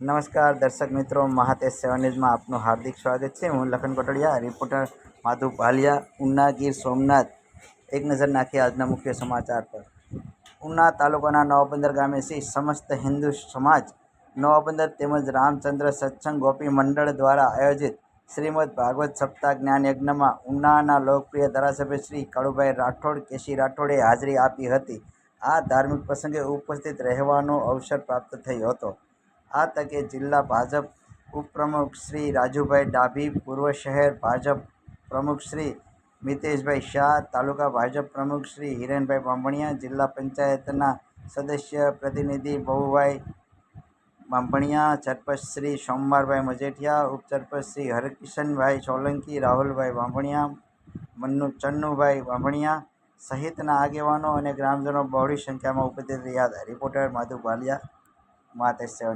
નમસ્કાર, દર્શક મિત્રો. મહાતેજ સેવન ન્યૂઝમાં આપનું હાર્દિક સ્વાગત છે. હું લખન કોટડિયા, રિપોર્ટર માધુ ભાલિયા ઉના ગીર સોમનાથ. એક નજર નાખીએ આજના મુખ્ય સમાચાર પર. ઉના તાલુકાના નવાબંદર ગામે શ્રી સમસ્ત હિન્દુ સમાજ, નવાબંદર તેમજ રામચંદ્ર સત્સંગ ગોપી મંડળ દ્વારા આયોજિત શ્રીમદ ભાગવત સપ્તાહ જ્ઞાન યજ્ઞમાં ઉનાના લોકપ્રિય ધારાસભ્ય શ્રી કાળુભાઈ રાઠોડ, કેશી રાઠોડે હાજરી આપી હતી. આ ધાર્મિક પ્રસંગે ઉપસ્થિત રહેવાનો અવસર પ્રાપ્ત થયો હતો. આ તકે જિલ્લા ભાજપ ઉપપ્રમુખ શ્રી રાજુભાઈ ડાભી, પૂર્વ શહેર ભાજપ પ્રમુખ શ્રી મિતેશભાઈ શાહ, તાલુકા ભાજપ પ્રમુખ શ્રી હિરેનભાઈ બાંભણિયા, જિલ્લા પંચાયતના સદસ્ય પ્રતિનિધિ બહુભાઈ બાંભણિયા, સરપંચ શ્રી સોમવારભાઈ મજેઠિયા, ઉપસરપંચ શ્રી હરકિશનભાઈ સોલંકી, રાહુલભાઈ બાંભણિયા, મન્નુ ચન્નુભાઈ બાંભણિયા સહિતના આગેવાનો અને ગ્રામજનો બહોળી સંખ્યામાં ઉપસ્થિત રહ્યા હતા. Reporter Madhu Bhaliya. Mat I say.